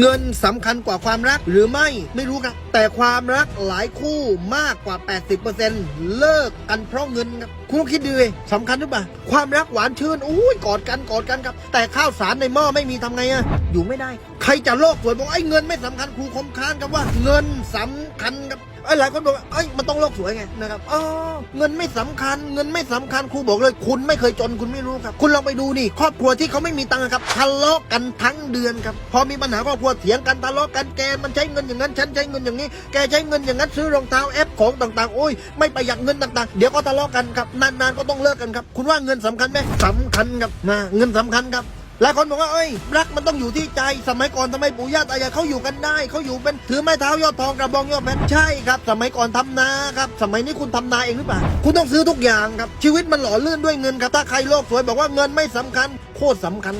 เงินสำคัญกว่าความรักหรือไม่ไม่รู้ครับ แต่ความรักหลายคู่มากกว่า 80%เลิกกันเพราะเงินครับคุณลองคิดดูเลยสำคัญหรือเปล่าความรักหวานชื่นอุ้ยกอดกันกอดกันครับ แต่ข้าวสารในหม้อไม่มีทำไงอะอยู่ไม่ได้ ใครจะโลกสวยบอกไอ้เงินไม่สำคัญครูคมค้านครับว่า เงินสำคัญครับ ไอ้หลายคนบอกว่าไอ้ยมันต้องโลกสวยไงนะครับอ๋อเงินไม่สำคัญ เงินไม่สำคัญครูบอกเลย คุณไม่เคยจนคุณไม่รู้ครับ คุณลองไปดูนี่ครอบครัวที่เขาไม่มีตังค์ครับทะเลาะกันทั้งเดือนครับพอมีปัญหาครอบครัวเถียงกันทะเลาะกันแกมันใช้เงินอย่างนั้นฉันใช้เงินอย่างนี้ แกใช้เงินอย่างนั้นซื้อรองเท้าแอปของต่างๆโอ้ยไม่ประหยัดเงินต่างๆ เดี๋ยวก็ทะเลาะกันครับนานๆก็ต้องเลิกกันครับคุณว่าเงินสำคัญไหมสำคัญครับนะเงินสำคัญครับ หลายคนบอกว่าเอ้ยรักมันต้องอยู่ที่ใจ สมัยก่อนทำไมปู่ย่าตายายเขาอยู่กันได้ เขาอยู่เป็นถือไม้เท้ายอดทองกระบองยอดเพชรใช่ครับ สมัยก่อนทำนาครับ สมัยนี้คุณทำนาเองหรือเปล่า คุณต้องซื้อทุกอย่างครับ ชีวิตมันหล่อลื่นด้วยเงินครับ ถ้าใครโลกสวยบอกว่าเงินไม่สำคัญ โคตรสำคัญ